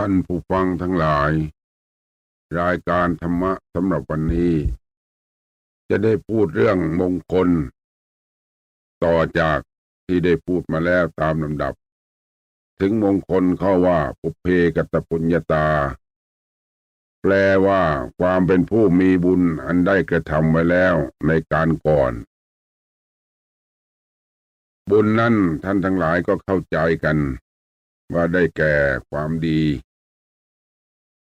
ท่านผู้ฟังทั้งหลาย รายการธรรมะสำหรับวันนี้ จะได้พูดเรื่องมงคล ต่อจากที่ได้พูดมาแล้วตามลำดับ ถึงมงคลเขาว่าปุเพกตปุญญาตา แปลว่าความเป็นผู้มีบุญอันได้กระทำไว้แล้วในการก่อน บุญนั้นท่านทั้งหลายก็เข้าใจกัน ว่าได้แก่ความดี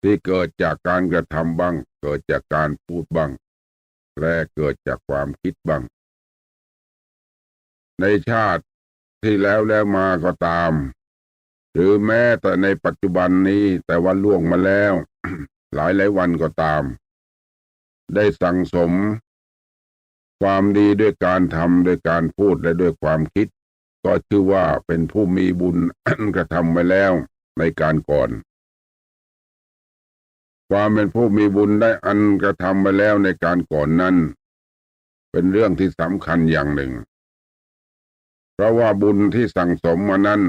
ที่เกิดจากการกระทำบ้าง เกิดจากการพูดบ้างและเกิดจากความคิดบ้าง ในชาติที่แล้วแล้วมาก็ตาม หรือแม้แต่ในปัจจุบันนี้แต่ว่าล่วงมาแล้ว หลายหลายวันก็ตาม ได้สั่งสม ความดีด้วยการทำด้วยการพูดและด้วยความคิด ก็ชื่อว่าเป็นผู้มีบุญกระทำไว้แล้วในการก่อน ความเป็นผู้มีบุญได้อันกระทำไว้แล้วในการก่อนนั้น เป็นเรื่องที่สำคัญอย่างหนึ่ง เพราะว่าบุญที่สั่งสมมานั้น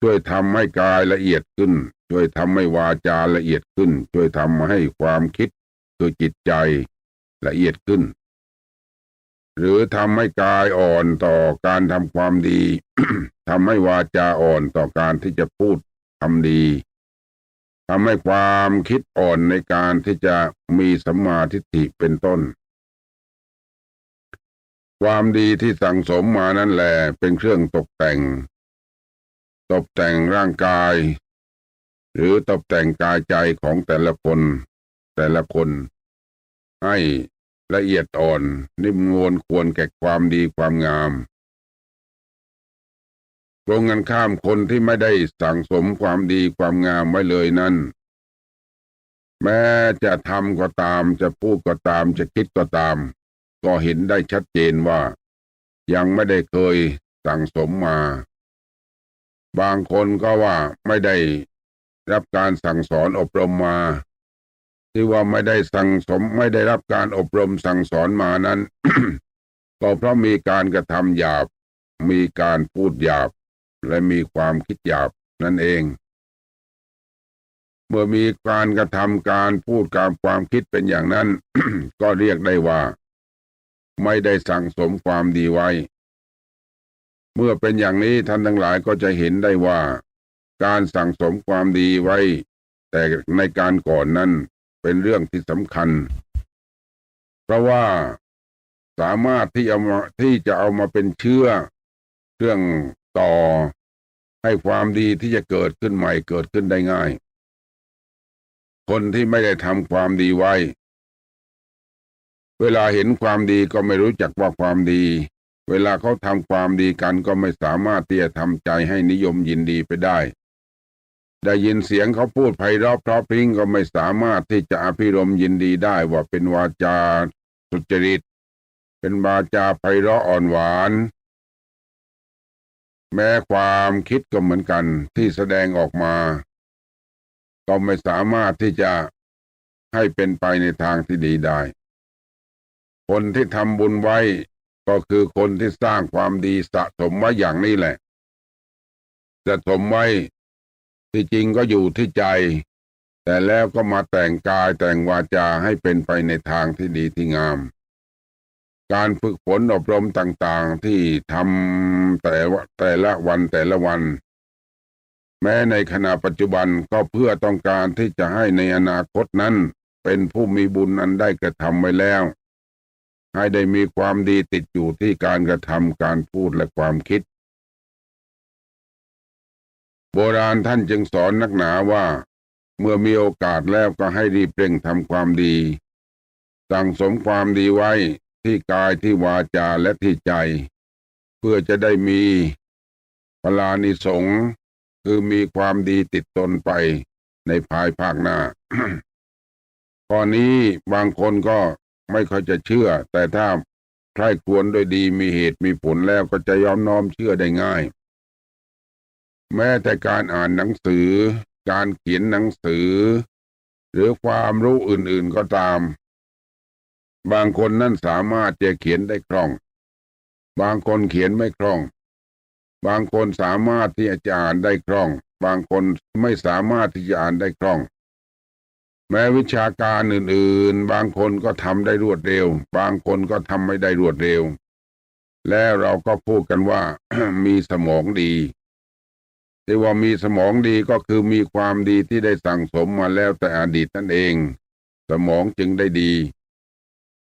ช่วยทำให้กายละเอียดขึ้น ช่วยทำให้วาจาละเอียดขึ้น ช่วยทำให้ความคิดคือจิตใจละเอียดขึ้น หรือทำให้กายอ่อนต่อการทำความดี ทำให้วาจาอ่อนต่อการที่จะพูดทำดีทำให้ความคิดอ่อนในการที่จะมีสัมมาทิฏฐิเป็นต้น ความดีที่สั่งสมมานั่นแหละเป็นเครื่องตกแต่ง ตกแต่งร่างกาย หรือตกแต่งกายใจของแต่ละคน แต่ละคน ให้ ละเอียดอ่อน นิ่มนวลควรแก่ความดีความงามตรงกันข้ามคนที่ไม่ได้สั่งสมความดีความงามไว้เลยนั้น แม้จะทำก็ตามจะพูดก็ตามจะคิดก็ตาม ก็เห็นได้ชัดเจนว่า ยังไม่ได้เคยสั่งสมมา บางคนก็ว่าไม่ได้รับการสั่งสอนอบรมมา ที่ว่าไม่ได้สั่งสมไม่ได้รับการอบรมสั่งสอนมานั้น ก็เพราะมีการกระทำหยาบ มีการพูดหยาบ และมีความคิดหยาบนั่นเอง เมื่อมีการกระทำการพูดการความคิดเป็นอย่างนั้น ก็เรียกได้ว่า ไม่ได้สั่งสมความดีไว้ เมื่อเป็นอย่างนี้ท่านทั้งหลายก็จะเห็นได้ว่า การสั่งสมความดีไว้ แต่ในการก่อนนั้น เป็นเรื่องที่สำคัญ เพราะว่าสามารถที่เอามาที่จะเอามาเป็นเชื่อเรื่องต่อให้ความดีที่จะเกิดขึ้นใหม่เกิดขึ้นได้ง่าย คนที่ไม่ได้ทำความดีไว้ เวลาเห็นความดีก็ไม่รู้จักว่าความดี เวลาเขาทำความดีกันก็ไม่สามารถที่จะทำใจให้นิยมยินดีไปได้ ได้ยินเสียงเขาพูดไพเราะเพราะพริ้งก็ไม่สามารถที่จะอภิรมย์ยินดีได้ว่าเป็นวาจาสุจริต เป็นวาจาไพเราะอ่อนหวาน แม้ความคิดก็เหมือนกันที่แสดงออกมา ก็ไม่สามารถที่จะให้เป็นไปในทางที่ดีได้ คนที่ทำบุญไว้ก็คือคนที่สร้างความดีสะสมไว้อย่างนี้แหละสะสมไว้ ที่จริงก็อยู่ที่ใจ แต่แล้วก็มาแต่งกายแต่งวาจาให้เป็นไปในทางที่ดีที่งาม การฝึกฝนอบรมต่างๆที่ทำแต่แต่ละวันแต่ละวัน แม้ในขณะปัจจุบันก็เพื่อต้องการที่จะให้ในอนาคตนั้นเป็นผู้มีบุญอันได้กระทำไว้แล้ว ให้ได้มีความดีติดอยู่ที่การกระทำการพูดและความคิด โบราณท่านจึงสอนนักหนาว่า เมื่อมีโอกาสแล้วก็ให้รีบเร่งทำความดี สั่งสมความดีไว้ที่กายที่วาจาและที่ใจ เพื่อจะได้มีพลานิสงคือมีความดีติดตนไปในภายภาคหน้าข้อนี้บางคนก็ไม่ค่อยจะเชื่อ แต่ถ้าใครควรโดยดีมีเหตุมีผลแล้วก็จะยอมน้อมเชื่อได้ง่าย แม้แต่การอ่านหนังสือ การเขียนหนังสือ หรือความรู้อื่นๆก็ตาม บางคนนั่นสามารถจะเขียนได้คล่อง บางคนเขียนไม่คล่อง บางคนสามารถที่จะอ่านได้คล่อง บางคนไม่สามารถที่จะอ่านได้คล่อง แม้วิชาการอื่นๆ บางคนก็ทำได้รวดเร็ว บางคนก็ทำไม่ได้รวดเร็ว แล้วเราก็พูดกันว่ามีสมองดี ที่ว่ามีสมองดีก็คือมีความดีที่ได้สั่งสมมาแล้วแต่อดีตนั่นเอง สมองจึงได้ดี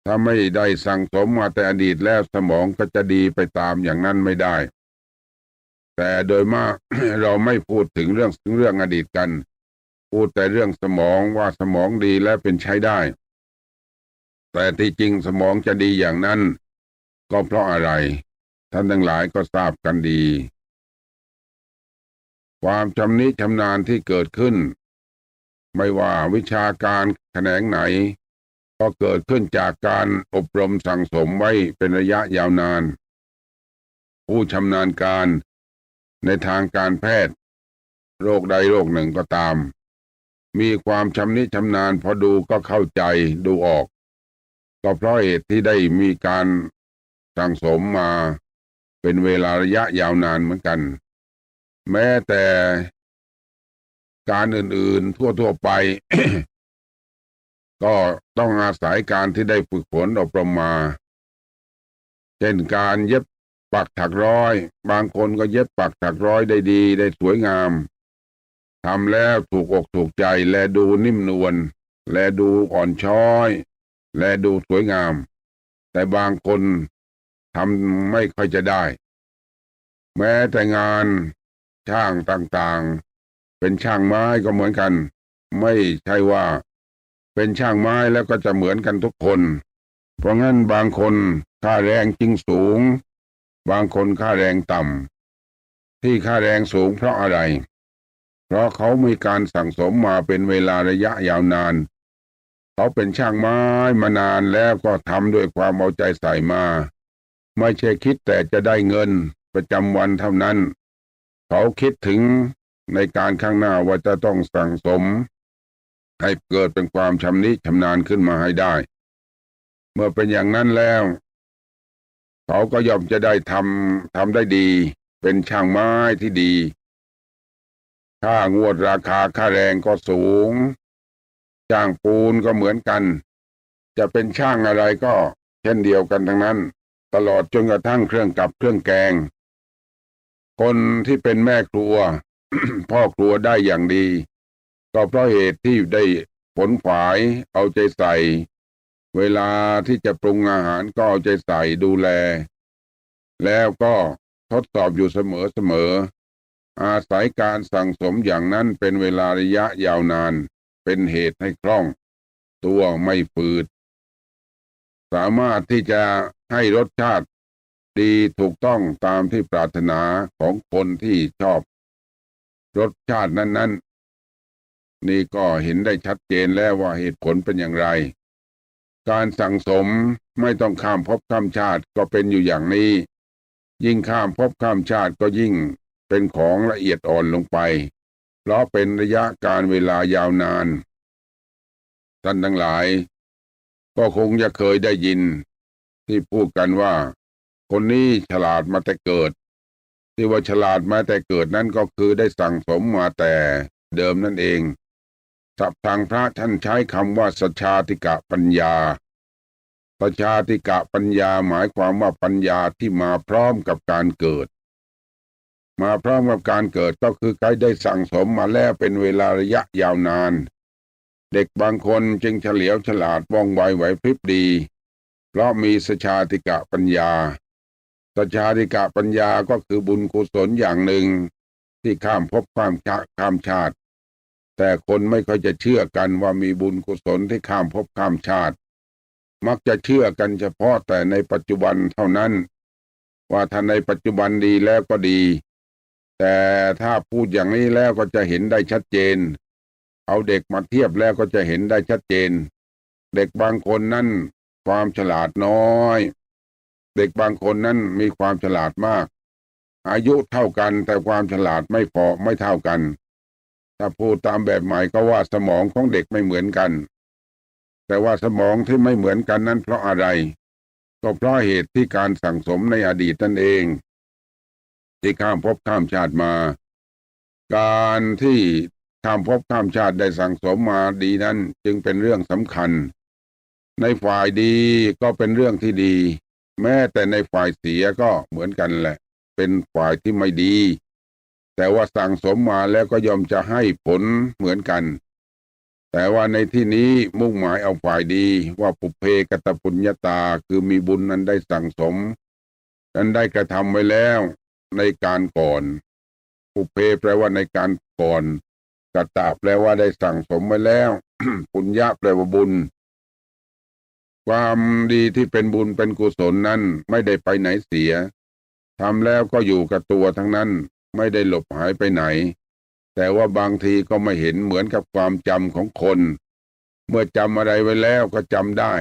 ถ้าไม่ได้สั่งสมมาแต่อดีตแล้วสมองก็จะดีไปตามอย่างนั้นไม่ได้ แต่โดยมากเราไม่พูดถึงเรื่องถึงเรื่องอดีตกัน พูดแต่เรื่องสมองว่าสมองดีและเป็นใช้ได้ แต่ที่จริงสมองจะดีอย่างนั้น ก็เพราะอะไร ท่านทั้งหลายก็ทราบกันดี ความชำนิชำนาญที่เกิดขึ้น ไม่ว่าวิชาการแขนงไหน ก็เกิดขึ้นจากการอบรมสั่งสมไว้เป็นระยะยาวนาน ผู้ชำนาญการในทางการแพทย์ โรคใดโรคหนึ่งก็ตาม มีความชำนิชำนาญพอดูก็เข้าใจดูออก ก็เพราะเหตุที่ได้มีการสั่งสมมาเป็นเวลาระยะยาวนานเหมือนกัน แม้แต่การอื่นๆทั่วๆไป ก็ต้องอาศัยการที่ได้ฝึกฝนอบรมมา เช่นการเย็บปักถักร้อย บางคนก็เย็บปักถักร้อยได้ดีได้สวยงามทำแล้วถูกอกถูกใจและดูนิ่มนวลและดูอ่อนช้อย และดูสวยงาม แต่บางคนทำไม่ค่อยจะได้ แม้แต่งาน ช่างต่างๆ เป็นช่างไม้ก็เหมือนกัน ไม่ใช่ว่า เป็นช่างไม้แล้วก็จะเหมือนกันทุกคน เพราะงั้นบางคนค่าแรงจริงสูง บางคนค่าแรงต่ำที่ค่าแรงสูงเพราะอะไร เพราะเขามีการสั่งสมมาเป็นเวลาระยะยาวนาน เขาเป็นช่างไม้มานานแล้วก็ทำด้วยความเอาใจใส่มา ไม่ใช่คิดแต่จะได้เงินประจำวันเท่านั้น เขาคิดถึงในการข้างหน้าว่าจะต้องสั่งสม ให้เกิดเป็นความชำนิชำนาญขึ้นมาให้ได้ เมื่อเป็นอย่างนั้นแล้ว เขาก็ย่อมจะได้ทำทำได้ดี เป็นช่างไม้ที่ดี ค่างวดราคาค่าแรงก็สูง จ้างปูนก็เหมือนกัน จะเป็นช่างอะไรก็ เช่นเดียวกันทั้งนั้น ตลอดจนกระทั่งเครื่องกับเครื่องแกง คนที่เป็นแม่ครัว พ่อครัวได้อย่างดี ก็เพราะเหตุที่ได้ผลฝายเอาใจใส่ เวลาที่จะปรุงอาหารก็เอาใจใส่ดูแล แล้วก็ทดสอบอยู่เสมอเสมอ อาศัยการสั่งสมอย่างนั้นเป็นเวลาระยะยาวนาน เป็นเหตุให้คล่อง ตัวไม่ฝืด สามารถที่จะให้รสชาติ ดีถูกต้องตามที่ปรารถนาของคนที่ชอบ รสชาตินั้น ๆ นี่ก็เห็นได้ชัดเจนแล้วว่าเหตุผลเป็นอย่างไร การสั่งสมไม่ต้องข้ามภพข้ามชาติก็เป็นอยู่อย่างนี้ ยิ่งข้ามภพข้ามชาติก็ยิ่งเป็นของละเอียดอ่อนลงไป เพราะเป็นระยะการเวลายาวนานท่านทั้งหลาย ก็คงจะเคยได้ยิน ที่พูดกันว่า คนนี้ฉลาดมาแต่เกิด ที่ว่าฉลาดมาแต่เกิดนั่นก็คือได้สั่งสมมาแต่เดิมนั่นเองศัพท์ทางพระท่านใช้คำว่าสชาติกะปัญญาสชาติกะปัญญาหมายความว่าปัญญาที่มาพร้อมกับการเกิด มาพร้อมกับการเกิดก็คือใครได้สั่งสมมาแล้วเป็นเวลาระยะยาวนาน เด็กบางคนจึงเฉลียวฉลาดว่องไวไหวพริบดี เพราะมีสชาติกะปัญญา สัจชาติกะปัญญาก็คือบุญกุศลอย่างหนึ่ง ที่ข้ามภพข้ามชาข้ามชาติ แต่คนไม่ค่อยจะเชื่อกันว่ามีบุญกุศลที่ข้ามภพข้ามชาติ มักจะเชื่อกันเฉพาะแต่ในปัจจุบันเท่านั้น ว่าถ้าในปัจจุบันดีแล้วก็ดี แต่ถ้าพูดอย่างนี้แล้วก็จะเห็นได้ชัดเจน เอาเด็กมาเทียบแล้วก็จะเห็นได้ชัดเจน เด็กบางคนนั้นความฉลาดน้อย เด็กบางคนนั้นมีความฉลาดมาก อายุเท่ากันแต่ความฉลาดไม่พอไม่เท่ากัน ถ้าพูดตามแบบใหม่ก็ว่าสมองของเด็กไม่เหมือนกัน แต่ว่าสมองที่ไม่เหมือนกันนั้นเพราะอะไร ก็เพราะเหตุที่การสั่งสมในอดีตนั่นเอง ที่ข้ามภพข้ามชาติมา การที่ข้ามภพข้ามชาติได้สั่งสมมาดีนั้นจึงเป็นเรื่องสำคัญ ในฝ่ายดีก็เป็นเรื่องที่ดี แม้แต่ในฝ่ายเสียก็เหมือนกันแหละ เป็นฝ่ายที่ไม่ดี แต่ว่าสั่งสมมาแล้วก็ยอมจะให้ผลเหมือนกัน แต่ว่าในที่นี้มุ่งหมายเอาฝ่ายดีว่าปุเพกตปุญญาตาคือมีบุญนั้นได้สั่งสม นั้นได้กระทำไว้แล้วในการก่อนปุเพแปลว่าในการก่อนกตาแปลว่าได้สั่งสมไว้แล้วปุญญาแปลว่าบุญ ความดีที่เป็นบุญเป็นกุศลนั้นไม่ได้ไปไหนเสียทำแล้วก็อยู่กับตัวทั้งนั้นไม่ได้หลบหายไปไหน แต่ว่าบางทีก็ไม่เห็นเหมือนกับความจำของคน เมื่อจำอะไรไว้แล้วก็จำได้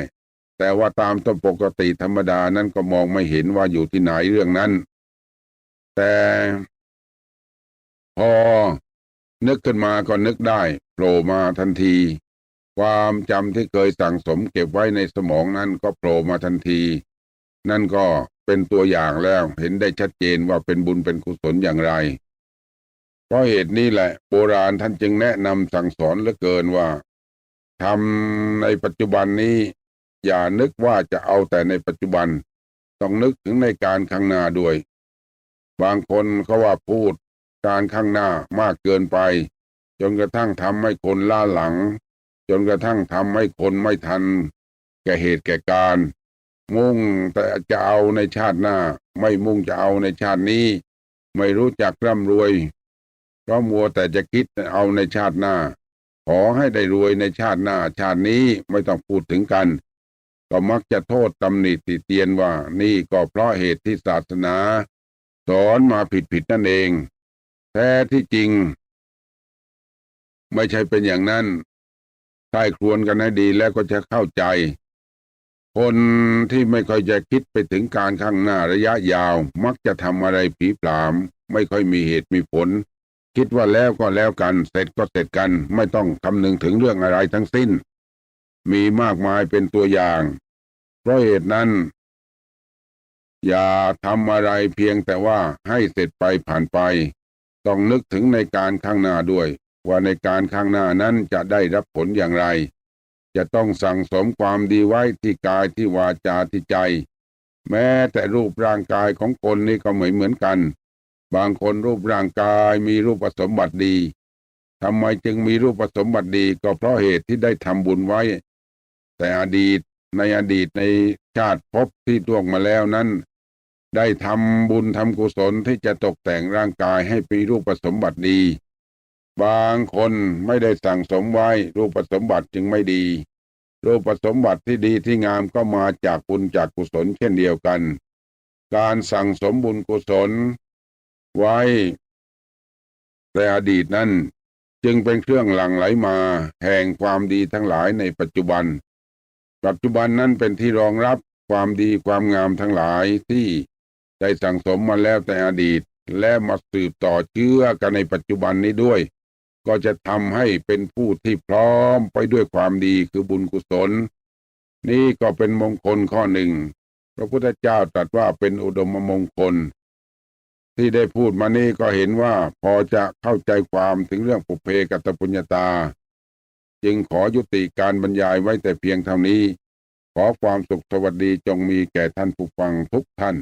แต่ว่าตามตัวปกติธรรมดานั้นก็มองไม่เห็นว่าอยู่ที่ไหนเรื่องนั้น แต่พอนึกขึ้นมาก็นึกได้โผล่มาทันที ความจำที่เคยสั่งสมเก็บไว้ในสมองนั้นก็โผล่มาทันที นั่นก็เป็นตัวอย่างแล้วเห็นได้ชัดเจนว่าเป็นบุญเป็นกุศลอย่างไร เพราะเหตุนี้แหละ โบราณท่านจึงแนะนำสั่งสอนเหลือเกินว่าทำในปัจจุบันนี้ อย่านึกว่าจะเอาแต่ในปัจจุบัน ต้องนึกถึงในการข้างหน้าด้วย บางคนเขาว่าพูดการข้างหน้ามากเกินไป จนกระทั่งทำให้คนล่าหลัง จนกระทั่งทำให้คนไม่ทัน แก่เหตุแก่การ มุ่งแต่จะเอาในชาติหน้า ไม่มุ่งจะเอาในชาตินี้ ไม่รู้จักร่ำรวยเพราะมัวแต่จะคิดเอาในชาติหน้า ขอให้ได้รวยในชาติหน้า ชาตินี้ไม่ต้องพูดถึงกัน ก็มักจะโทษตำหนิติเตียนว่านี่ก็เพราะเหตุที่ศาสนา สอนมาผิดผิดๆนั่นเอง แท้ที่จริง ไม่ใช่เป็นอย่างนั้น ใต้ครวนกันให้ดีแล้วก็จะเข้าใจ คนที่ไม่ค่อยจะคิดไปถึงการข้างหน้าระยะยาว มักจะทำอะไรผีปลาม ไม่ค่อยมีเหตุมีผล คิดว่าแล้วก็แล้วกัน เสร็จก็เสร็จกัน ไม่ต้องคำนึงถึงเรื่องอะไรทั้งสิ้น มีมากมายเป็นตัวอย่าง เพราะเหตุนั้น อย่าทำอะไรเพียงแต่ว่าให้เสร็จไปผ่านไป ต้องนึกถึงในการข้างหน้าด้วย ว่าในการข้างหน้านั้นจะได้รับผลอย่างไร จะต้องสั่งสมความดีไว้ที่กายที่วาจาที่ใจ แม้แต่รูปร่างกายของคนนี่ก็เหมือนเหมือนกัน บางคนรูปร่างกายมีรูปสมบัติดีทำไมจึงมีรูปสมบัติดีก็เพราะเหตุที่ได้ทำบุญไว้ แต่อดีตในอดีตในชาติภพที่ล่วงมาแล้วนั้น ได้ทำบุญทำกุศลที่จะตกแต่งร่างกายให้มีรูปสมบัติดี บางคนไม่ได้สั่งสมไว้รูปสมบัติจึงไม่ดี รูปสมบัติที่ดีที่งามก็มาจากบุญจากกุศลเช่นเดียวกัน การสั่งสมบุญกุศล ไว้ แต่อดีตนั้นจึงเป็นเครื่องหลั่งไหลมา แห่งความดีทั้งหลายในปัจจุบัน ปัจจุบันนั้นเป็นที่รองรับความดีความงามทั้งหลายที่ได้สั่งสมมาแล้วแต่อดีต และมาสืบต่อเชื่อกันในปัจจุบันนี้ด้วย ก็จะทำให้เป็นผู้ที่พร้อมไปด้วยความดีคือบุญกุศล นี่ก็เป็นมงคลข้อหนึ่ง พระพุทธเจ้าตรัสว่าเป็นอุดมมงคล ที่ได้พูดมานี่ก็เห็นว่าพอจะเข้าใจความถึงเรื่องปุเพกัตปุญญาตา จึงขอยุติการบรรยายไว้แต่เพียงเท่านี้ ขอความสุขสวัสดีจงมีแก่ท่านผู้ฟังทุกท่าน